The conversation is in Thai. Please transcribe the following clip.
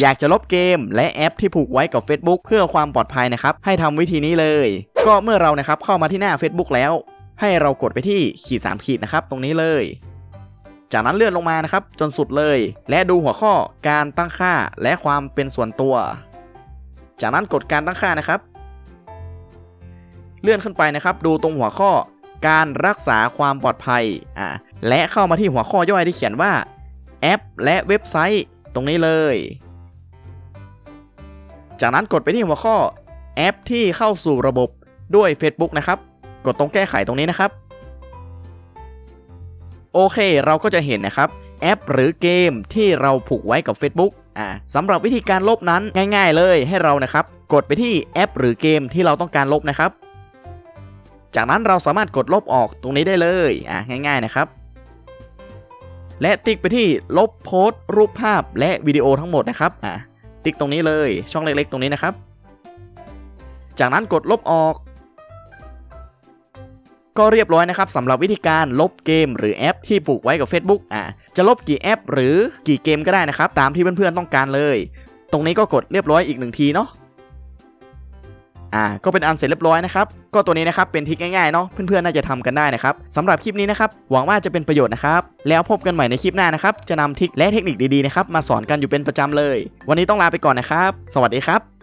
อยากจะลบเกม และแอปที่ผูกไว้กับ Facebook เพื่อความปลอดภัยนะครับ ให้ทำวิธีนี้เลย ก็เมื่อเรานะครับเข้ามาที่หน้า Facebook แล้ว ให้เรากดไปที่ขีด3ขีดนะครับ ตรงนี้เลย จากนั้นเลื่อนลงมานะครับ จนสุดเลย และดูหัวข้อการตั้งค่าและความเป็นส่วนตัว จากนั้นกดการตั้งค่านะครับ เลื่อนขึ้นไปนะครับ ดูตรงหัวข้อการรักษาความปลอดภัยอ่าและเข้ามาที่หัวข้อย่อยที่เขียนว่า แอป และเว็บไซต์ ตรงนี้เลย จากนั้นกดไปที่หัวข้อแอปที่เข้าสู่ระบบด้วย Facebook นะครับ กดตรงแก้ไขตรงนี้นะครับ โอเคเราก็จะเห็นนะครับ แอปหรือเกมที่เราผูกไว้กับ Facebook อ่าสำหรับวิธีการลบนั้นง่าย ๆ เลยให้เรานะครับ กดไปที่แอป หรือเกมที่เราต้องการลบนะครับ จากนั้นเราสามารถกดลบออกตรงนี้ได้เลยอ่าง่าย ๆนะครับ และติ๊กไปที่ลบโพสต์รูปภาพและวิดีโอทั้งหมดนะครับอ่า ติ๊กตรงนี้เลยช่องเล็กๆ ตรงนี้นะครับ จากนั้นกดลบออก ก็เรียบร้อยนะครับสำหรับวิธีการลบเกมหรือแอปที่ผูกไว้กับ Facebook อะจะลบกี่แอป หรือกี่เกมก็ได้นะครับ ตามที่เพื่อนๆต้องการเลย ตรงนี้ก็กดเรียบร้อยอีกหนึ่งทีเนาะ อ่าก็เป็นอันเสร็จเรียบร้อยนะครับก็ตัวนี้นะครับเป็นทิกง่ายๆเนาะเพื่อนๆน่าจะทำกันได้นะครับสำหรับคลิปนี้นะครับหวังว่าจะเป็นประโยชน์นะครับแล้วพบกันใหม่ในคลิปหน้านะครับจะนำทริคและเทคนิคดีๆนะครับมาสอนกันอยู่เป็นประจำเลย วันนี้ต้องลาไปก่อนนะครับ สวัสดีครับ